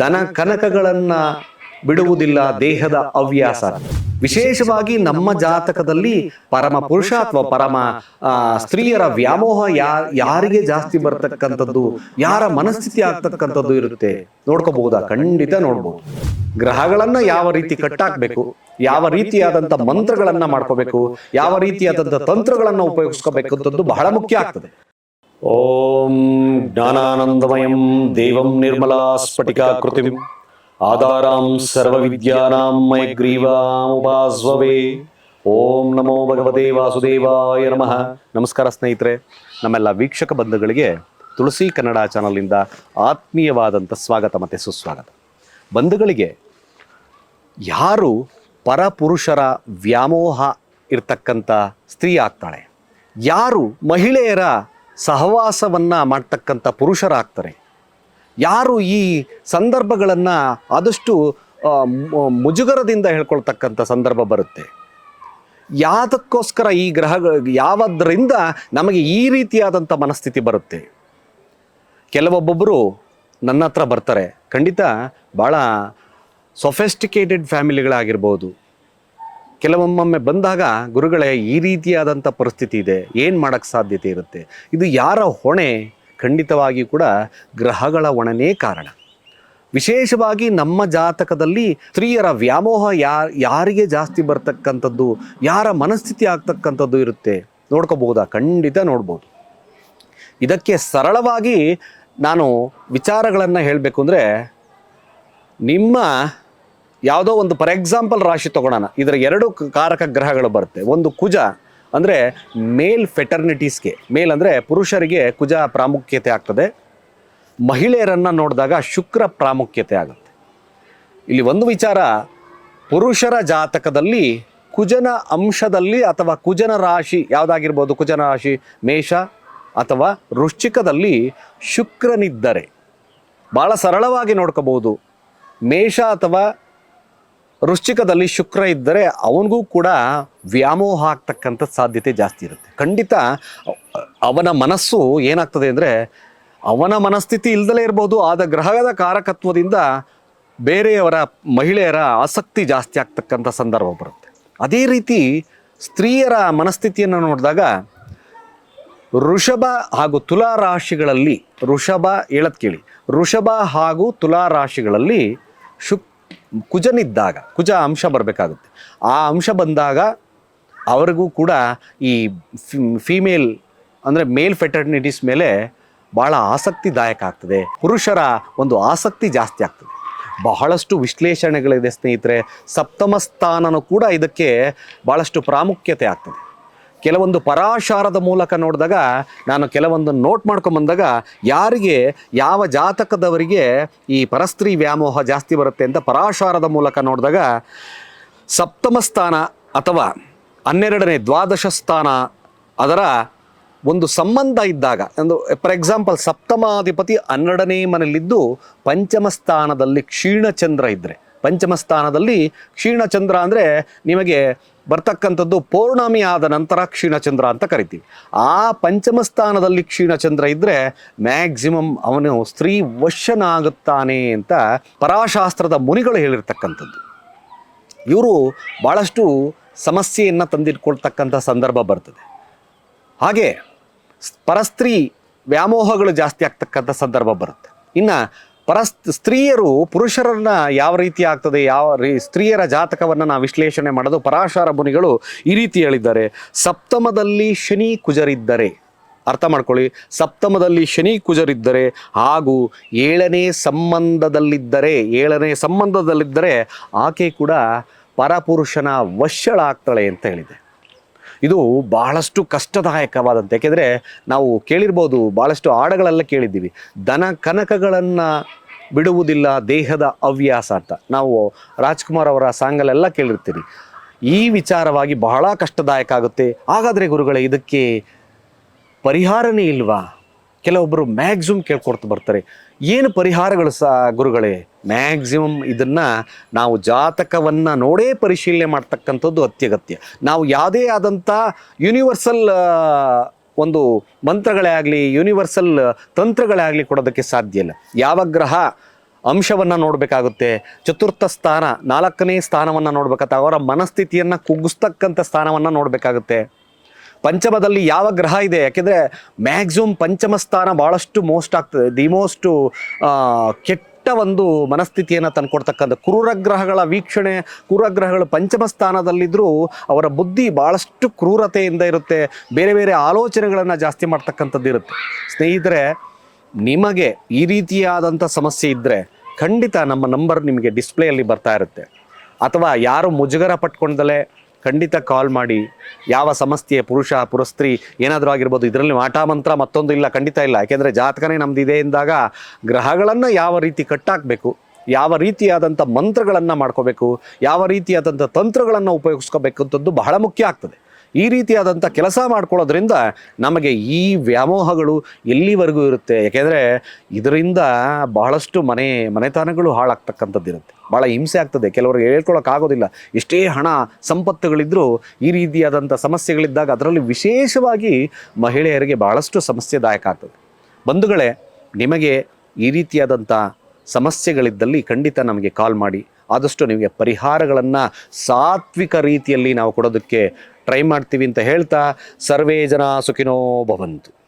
ದನ ಕನಕಗಳನ್ನ ಬಿಡುವುದಿಲ್ಲ ದೇಹದ ಅವ್ಯಾಸ ವಿಶೇಷವಾಗಿ ನಮ್ಮ ಜಾತಕದಲ್ಲಿ ಪರಮ ಪುರುಷ ಅಥವಾ ಪರಮ ಸ್ತ್ರೀಯರ ವ್ಯಾಮೋಹ ಯಾ, ಯಾರಿಗೆ ಜಾಸ್ತಿ ಬರ್ತಕ್ಕಂಥದ್ದು, ಯಾರ ಮನಸ್ಥಿತಿ ಆಗ್ತಕ್ಕಂಥದ್ದು ಇರುತ್ತೆ. ನೋಡ್ಕೋಬಹುದಾ? ಖಂಡಿತ ನೋಡ್ಬೋದು. ಗ್ರಹಗಳನ್ನ ಯಾವ ರೀತಿ ಕಟ್ಟಾಕ್ಬೇಕು, ಯಾವ ರೀತಿಯಾದಂಥ ಮಂತ್ರಗಳನ್ನ ಮಾಡ್ಕೋಬೇಕು, ಯಾವ ರೀತಿಯಾದಂಥ ತಂತ್ರಗಳನ್ನ ಉಪಯೋಗಿಸ್ಕೋಬೇಕು ಅಂತದ್ದು ಬಹಳ ಮುಖ್ಯ ಆಗ್ತದೆ. ಓಂ ಜ್ಞಾನಾನಂದಮಯಂ ದೇವಂ ನಿರ್ಮಲಾ ಸ್ಫಟಿಕಾಕೃತಿಂ ಆಧಾರಾಂ ಸರ್ವವಿದ್ಯಾನಾಂ ಮಯಗ್ರೀವಾಮುಪಾಸ್ವವೇ ಓಂ ನಮೋ ಭಗವತೆ ವಾಸುದೇವಾಯ ನಮಃ ನಮಸ್ಕಾರ ಸ್ನೇಹಿತರೆ, ನಮ್ಮೆಲ್ಲ ವೀಕ್ಷಕ ಬಂಧುಗಳಿಗೆ ತುಳಸಿ ಕನ್ನಡ ಚಾನಲಿಂದ ಆತ್ಮೀಯವಾದಂಥ ಸ್ವಾಗತ ಮತ್ತು ಸುಸ್ವಾಗತ. ಬಂಧುಗಳಿಗೆ, ಯಾರು ಪರಪುರುಷರ ವ್ಯಾಮೋಹ ಇರ್ತಕ್ಕಂಥ ಸ್ತ್ರೀ ಆಗ್ತಾಳೆ? ಯಾರು ಮಹಿಳೆಯರ ಸಹವಾಸವನ್ನು ಮಾಡ್ತಕ್ಕಂಥ ಪುರುಷರಾಗ್ತಾರೆ. ಯಾರು ಈ ಸಂದರ್ಭಗಳನ್ನು ಆದಷ್ಟು ಮುಜುಗರದಿಂದ ಹೇಳ್ಕೊಳ್ತಕ್ಕಂಥ ಸಂದರ್ಭ ಬರುತ್ತೆ. ಯಾತಕ್ಕೋಸ್ಕರ ಈ ಗ್ರಹ ಯಾವದ್ರಿಂದ ನಮಗೆ ಈ ರೀತಿಯಾದಂಥ ಮನಸ್ಥಿತಿ ಬರುತ್ತೆ. ಕೆಲವೊಬ್ಬೊಬ್ಬರು ನನ್ನ ಹತ್ರ ಬರ್ತಾರೆ. ಖಂಡಿತ ಭಾಳ ಸೊಫೆಸ್ಟಿಕೇಟೆಡ್ ಫ್ಯಾಮಿಲಿಗಳಾಗಿರ್ಬೋದು ಕೆಲವೊಮ್ಮೊಮ್ಮೆ ಬಂದಾಗ ಗುರುಗಳೇ, ಈ ರೀತಿಯಾದಂಥ ಪರಿಸ್ಥಿತಿ ಇದೆ. ಏನು ಮಾಡೋಕ್ಕೆ ಸಾಧ್ಯತೆ ಇರುತ್ತೆ? ಇದು ಯಾರ ಹೊಣೆ? ಖಂಡಿತವಾಗಿ ಕೂಡ ಗ್ರಹಗಳ ಹೊಣೆನೇ ಕಾರಣ. ವಿಶೇಷವಾಗಿ ನಮ್ಮ ಜಾತಕದಲ್ಲಿ ಸ್ತ್ರೀಯರ ವ್ಯಾಮೋಹ ಯಾ ಯಾರಿಗೆ ಜಾಸ್ತಿ ಬರ್ತಕ್ಕಂಥದ್ದು, ಯಾರ ಮನಸ್ಥಿತಿ ಆಗ್ತಕ್ಕಂಥದ್ದು ಇರುತ್ತೆ? ನೋಡ್ಕೋಬಹುದಾ? ಖಂಡಿತ ನೋಡ್ಬೋದು. ಇದಕ್ಕೆ ಸರಳವಾಗಿ ನಾನು ವಿಚಾರಗಳನ್ನು ಹೇಳಬೇಕು ಅಂದರೆ, ನಿಮ್ಮ ಯಾವುದೋ ಒಂದು ಫಾರ್ ಎಕ್ಸಾಂಪಲ್ ರಾಶಿ ತಗೊಳ್ಳೋಣ ಇದರ ಎರಡು ಕಾರಕ ಗ್ರಹಗಳು ಬರುತ್ತೆ. ಒಂದು ಕುಜ ಅಂದರೆ ಮೇಲ್ ಫೆಟರ್ನಿಟೀಸ್ಗೆ ಮೇಲ್ ಅಂದರೆ ಪುರುಷರಿಗೆ ಕುಜ ಪ್ರಾಮುಖ್ಯತೆ ಆಗ್ತದೆ. ಮಹಿಳೆಯರನ್ನು ನೋಡಿದಾಗ ಶುಕ್ರ ಪ್ರಾಮುಖ್ಯತೆ ಆಗುತ್ತೆ. ಇಲ್ಲಿ ಒಂದು ವಿಚಾರ, ಪುರುಷರ ಜಾತಕದಲ್ಲಿ ಕುಜನ ಅಂಶದಲ್ಲಿ ಅಥವಾ ಕುಜನ ರಾಶಿ ಯಾವುದಾಗಿರ್ಬೋದು? ಕುಜನ ರಾಶಿ ಮೇಷ ಅಥವಾ ವೃಶ್ಚಿಕದಲ್ಲಿ ಶುಕ್ರನಿದ್ದರೆ. ಭಾಳ ಸರಳವಾಗಿ ನೋಡ್ಕೋಬೋದು ಮೇಷ ಅಥವಾ ವೃಶ್ಚಿಕದಲ್ಲಿ ಶುಕ್ರ ಇದ್ದರೆ ಅವನಿಗೂ ಕೂಡ ವ್ಯಾಮೋಹ ಆಗ್ತಕ್ಕಂಥ ಸಾಧ್ಯತೆ ಜಾಸ್ತಿ ಇರುತ್ತೆ. ಖಂಡಿತ ಅವನ ಮನಸ್ಸು ಏನಾಗ್ತದೆ ಅಂದರೆ ಅವನ ಮನಸ್ಥಿತಿ ಇಲ್ದಲೇ ಇರ್ಬೋದು, ಆದ ಗ್ರಹದ ಕಾರಕತ್ವದಿಂದ ಬೇರೆಯವರ ಮಹಿಳೆಯರ ಆಸಕ್ತಿ ಜಾಸ್ತಿ ಆಗ್ತಕ್ಕಂಥ ಸಂದರ್ಭ ಬರುತ್ತೆ. ಅದೇ ರೀತಿ ಸ್ತ್ರೀಯರ ಮನಸ್ಥಿತಿಯನ್ನು ನೋಡಿದಾಗ ಋಷಭ ಹಾಗೂ ತುಲಾ ರಾಶಿಗಳಲ್ಲಿ, ಋಷಭ, ಹೇಳದ್ ಕೇಳಿ. ಋಷಭ ಹಾಗೂ ತುಲಾ ರಾಶಿಗಳಲ್ಲಿ ಶುಕ್ ಕುಜನಿದ್ದಾಗ ಕುಜ ಅಂಶ ಬರಬೇಕಾಗುತ್ತೆ. ಆ ಅಂಶ ಬಂದಾಗ ಅವರಿಗೂ ಕೂಡ ಈ ಫಿಮೇಲ್ ಅಂದರೆ ಮೇಲ್ ಫೆಟರ್ನಿಟೀಸ್ ಮೇಲೆ ಭಾಳ ಆಸಕ್ತಿದಾಯಕ ಆಗ್ತದೆ. ಪುರುಷರ ಒಂದು ಆಸಕ್ತಿ ಜಾಸ್ತಿ ಆಗ್ತದೆ. ಬಹಳಷ್ಟು ವಿಶ್ಲೇಷಣೆಗಳಿದೆ ಸ್ನೇಹಿತರೆ. ಸಪ್ತಮ ಸ್ಥಾನನೂ ಕೂಡ ಇದಕ್ಕೆ ಭಾಳಷ್ಟು ಪ್ರಾಮುಖ್ಯತೆ ಆಗ್ತದೆ. ಕೆಲವೊಂದು ಪರಾಶಾರದ ಮೂಲಕ ನೋಡಿದಾಗ, ನಾನು ಕೆಲವೊಂದು ನೋಟ್ ಮಾಡ್ಕೊಂಬಂದಾಗ ಯಾರಿಗೆ, ಯಾವ ಜಾತಕದವರಿಗೆ ಈ ಪರಸ್ತ್ರೀ ವ್ಯಾಮೋಹ ಜಾಸ್ತಿ ಬರುತ್ತೆ ಅಂತ ಪರಾಶಾರದ ಮೂಲಕ ನೋಡಿದಾಗ, ಸಪ್ತಮ ಸ್ಥಾನ ಅಥವಾ ಹನ್ನೆರಡನೇ ದ್ವಾದಶ ಸ್ಥಾನ ಅದರ ಒಂದು ಸಂಬಂಧ ಇದ್ದಾಗ, ಒಂದು ಫಾರ್ ಎಕ್ಸಾಂಪಲ್ ಸಪ್ತಮಾಧಿಪತಿ ಹನ್ನೆರಡನೇ ಮನೆಯಲ್ಲಿದ್ದು, ಪಂಚಮ ಸ್ಥಾನದಲ್ಲಿ ಕ್ಷೀಣಚಂದ್ರ ಇದ್ದರೆ ಪಂಚಮ ಸ್ಥಾನದಲ್ಲಿ ಕ್ಷೀಣಚಂದ್ರ ಅಂದರೆ ನಿಮಗೆ ಬರ್ತಕ್ಕಂಥದ್ದು ಪೌರ್ಣಮಿ ಆದ ನಂತರ ಕ್ಷೀಣಚಂದ್ರ ಅಂತ ಕರಿತೀವಿ. ಆ ಪಂಚಮ ಸ್ಥಾನದಲ್ಲಿ ಕ್ಷೀಣಚಂದ್ರ ಇದ್ದರೆ ಮ್ಯಾಕ್ಸಿಮಮ್ ಅವನು ಸ್ತ್ರೀ ವಶನಾಗುತ್ತಾನೆ ಅಂತ ಪರಾಶಾಸ್ತ್ರದ ಮುನಿಗಳು ಹೇಳಿರ್ತಕ್ಕಂಥದ್ದು. ಇವರು ಭಾಳಷ್ಟು ಸಮಸ್ಯೆಯನ್ನು ತಂದಿಟ್ಕೊಳ್ತಕ್ಕಂಥ ಸಂದರ್ಭ ಬರ್ತದೆ. ಹಾಗೆ ಪರಸ್ತ್ರೀ ವ್ಯಾಮೋಹಗಳು ಜಾಸ್ತಿ ಆಗ್ತಕ್ಕಂಥ ಸಂದರ್ಭ ಬರುತ್ತೆ. ಇನ್ನು ಪರಸ್ ಸ್ತ್ರೀಯರು ಪುರುಷರನ್ನ ಯಾವ ರೀತಿ ಆಗ್ತದೆ, ಯಾವ ರೀ ಸ್ತ್ರೀಯರ ಜಾತಕವನ್ನು ನಾವು ವಿಶ್ಲೇಷಣೆ ಮಾಡೋದು, ಪರಾಶರ ಮುನಿಗಳು ಈ ರೀತಿ ಹೇಳಿದ್ದಾರೆ. ಸಪ್ತಮದಲ್ಲಿ ಶನಿ ಕುಜರಿದ್ದರೆ, ಅರ್ಥ ಮಾಡ್ಕೊಳ್ಳಿ, ಸಪ್ತಮದಲ್ಲಿ ಶನಿ ಕುಜರಿದ್ದರೆ, ಹಾಗೂ ಏಳನೇ ಸಂಬಂಧದಲ್ಲಿದ್ದರೆ ಏಳನೇ ಸಂಬಂಧದಲ್ಲಿದ್ದರೆ ಆಕೆ ಕೂಡ ಪರಪುರುಷನ ವಶಳಾಗ್ತಾಳೆ ಅಂತ ಹೇಳಿದೆ. ಇದು ಬಹಳಷ್ಟು ಕಷ್ಟದಾಯಕವಾದಂಥ ಯಾಕೆಂದರೆ ನಾವು ಕೇಳಿರ್ಬೋದು ಭಾಳಷ್ಟು ಹಾಡುಗಳೆಲ್ಲ ಕೇಳಿದ್ದೀವಿ. ದನ ಕನಕಗಳನ್ನು ಬಿಡುವುದಿಲ್ಲ, ದೇಹದ ಹವ್ಯಾಸ ಅಂತ. ನಾವು ರಾಜ್ಕುಮಾರ್ ಅವರ ಸಾಂಗಲ್ಲೆಲ್ಲ ಕೇಳಿರ್ತೀರಿ. ಈ ವಿಚಾರವಾಗಿ ಬಹಳ ಕಷ್ಟದಾಯಕ ಆಗುತ್ತೆ. ಹಾಗಾದರೆ ಗುರುಗಳೇ, ಇದಕ್ಕೆ ಪರಿಹಾರನೇ ಇಲ್ವಾ? ಕೆಲವೊಬ್ಬರು ಮ್ಯಾಕ್ಸಿಮಮ್ ಕೇಳ್ಕೊಡ್ತಾ ಬರ್ತಾರೆ. ಏನು ಪರಿಹಾರಗಳು ಸಹ ಗುರುಗಳೇ? ಮ್ಯಾಕ್ಸಿಮಮ್ ಇದನ್ನು ನಾವು ಜಾತಕವನ್ನು ನೋಡೇ ಪರಿಶೀಲನೆ ಮಾಡ್ತಕ್ಕಂಥದ್ದು ಅತ್ಯಗತ್ಯ. ನಾವು ಯಾವುದೇ ಆದಂಥ ಯೂನಿವರ್ಸಲ್ ಒಂದು ಮಂತ್ರಗಳೇ ಆಗಲಿ ಯೂನಿವರ್ಸಲ್ ತಂತ್ರಗಳೇ ಆಗಲಿ ಕೊಡೋದಕ್ಕೆ ಸಾಧ್ಯ ಇಲ್ಲ. ಯಾವ ಗ್ರಹ ಅಂಶವನ್ನು ನೋಡಬೇಕಾಗುತ್ತೆ? ಚತುರ್ಥ ಸ್ಥಾನ, ನಾಲ್ಕನೇ ಸ್ಥಾನವನ್ನು ನೋಡಬೇಕಾಗುತ್ತೆ. ಅವರ ಮನಸ್ಥಿತಿಯನ್ನು ಕುಗ್ಗಿಸ್ತಕ್ಕಂಥ ಸ್ಥಾನವನ್ನು ನೋಡಬೇಕಾಗುತ್ತೆ. ಪಂಚಮದಲ್ಲಿ ಯಾವ ಗ್ರಹ ಇದೆ? ಯಾಕೆಂದರೆ ಮ್ಯಾಕ್ಸಿಮಮ್ ಪಂಚಮ ಸ್ಥಾನ ಭಾಳಷ್ಟು ಮೋಸ್ಟ್ ಆಗ್ತದೆ ದಿ ಮೋಸ್ಟು ಕೆಟ್ಟ ಒಂದು ಮನಸ್ಥಿತಿಯನ್ನು ತಂದುಕೊಡ್ತಕ್ಕಂಥ ಕ್ರೂರಗ್ರಹಗಳ ವೀಕ್ಷಣೆ, ಕ್ರೂರಗ್ರಹಗಳು ಪಂಚಮ ಸ್ಥಾನದಲ್ಲಿದ್ದರೂ ಅವರ ಬುದ್ಧಿ ಭಾಳಷ್ಟು ಕ್ರೂರತೆಯಿಂದ ಇರುತ್ತೆ. ಬೇರೆ ಬೇರೆ ಆಲೋಚನೆಗಳನ್ನು ಜಾಸ್ತಿ ಮಾಡ್ತಕ್ಕಂಥದ್ದು ಇರುತ್ತೆ. ಸ್ನೇಹಿತರೆ, ನಿಮಗೆ ಈ ರೀತಿಯಾದಂಥ ಸಮಸ್ಯೆ ಇದ್ದರೆ ಖಂಡಿತ ನಮ್ಮ ನಂಬರ್ ನಿಮಗೆ ಡಿಸ್ಪ್ಲೇಯಲ್ಲಿ ಬರ್ತಾ ಇರುತ್ತೆ. ಅಥವಾ ಯಾರು ಮುಜುಗರ ಪಟ್ಕೊಂಡಲೇ ಖಂಡಿತ ಕಾಲ್ ಮಾಡಿ, ಯಾವ ಸಮಸ್ಯೆ, ಪುರುಷ, ಪುರಸ್ತ್ರೀ, ಏನಾದರೂ ಆಗಿರ್ಬೋದು, ಇದರಲ್ಲಿ ಮಾಟ ಮಂತ್ರ ಮತ್ತೊಂದು ಇಲ್ಲ, ಖಂಡಿತ ಇಲ್ಲ. ಯಾಕೆಂದರೆ ಜಾತಕನೇ ನಮ್ದು ಇದೆ ಎಂದಾಗ ಗ್ರಹಗಳನ್ನು ಯಾವ ರೀತಿ ಕಟ್ಟಾಕಬೇಕು, ಯಾವ ರೀತಿಯಾದಂಥ ಮಂತ್ರಗಳನ್ನು ಮಾಡ್ಕೋಬೇಕು, ಯಾವ ರೀತಿಯಾದಂಥ ತಂತ್ರಗಳನ್ನು ಉಪಯೋಗಿಸ್ಕೋಬೇಕು ಅಂತದ್ದು ಬಹಳ ಮುಖ್ಯ ಆಗ್ತದೆ. ಈ ರೀತಿಯಾದಂಥ ಕೆಲಸ ಮಾಡ್ಕೊಳ್ಳೋದ್ರಿಂದ ನಮಗೆ ಈ ವ್ಯಾಮೋಹಗಳು ಎಲ್ಲಿವರೆಗೂ ಇರುತ್ತೆ? ಯಾಕೆಂದರೆ ಇದರಿಂದ ಬಹಳಷ್ಟು ಮನೆ, ಮನೆತನಗಳು ಹಾಳಾಗ್ತಕ್ಕಂಥದ್ದಿರುತ್ತೆ ಭಾಳ ಹಿಂಸೆ ಆಗ್ತದೆ. ಕೆಲವರಿಗೆ ಹೇಳ್ಕೊಳ್ಳೋಕ್ಕಾಗೋದಿಲ್ಲ ಎಷ್ಟೇ ಹಣ ಸಂಪತ್ತುಗಳಿದ್ದರೂ ಈ ರೀತಿಯಾದಂಥ ಸಮಸ್ಯೆಗಳಿದ್ದಾಗ ಅದರಲ್ಲಿ ವಿಶೇಷವಾಗಿ ಮಹಿಳೆಯರಿಗೆ ಬಹಳಷ್ಟು ಸಮಸ್ಯೆದಾಯಕ ಆಗ್ತದೆ. ಬಂಧುಗಳೇ, ನಿಮಗೆ ಈ ರೀತಿಯಾದಂಥ ಸಮಸ್ಯೆಗಳಿದ್ದಲ್ಲಿ ಖಂಡಿತ ನಮಗೆ ಕಾಲ್ ಮಾಡಿ. ಆದಷ್ಟು ನಿಮಗೆ ಪರಿಹಾರಗಳನ್ನು ಸಾತ್ವಿಕ ರೀತಿಯಲ್ಲಿ ನಾವು ಕೊಡೋದಕ್ಕೆ ಟ್ರೈ ಮಾಡ್ತೀವಿ ಅಂತ ಹೇಳ್ತಾ, ಸರ್ವೇ ಜನ ಸುಖಿನೋ ಭವಂತು.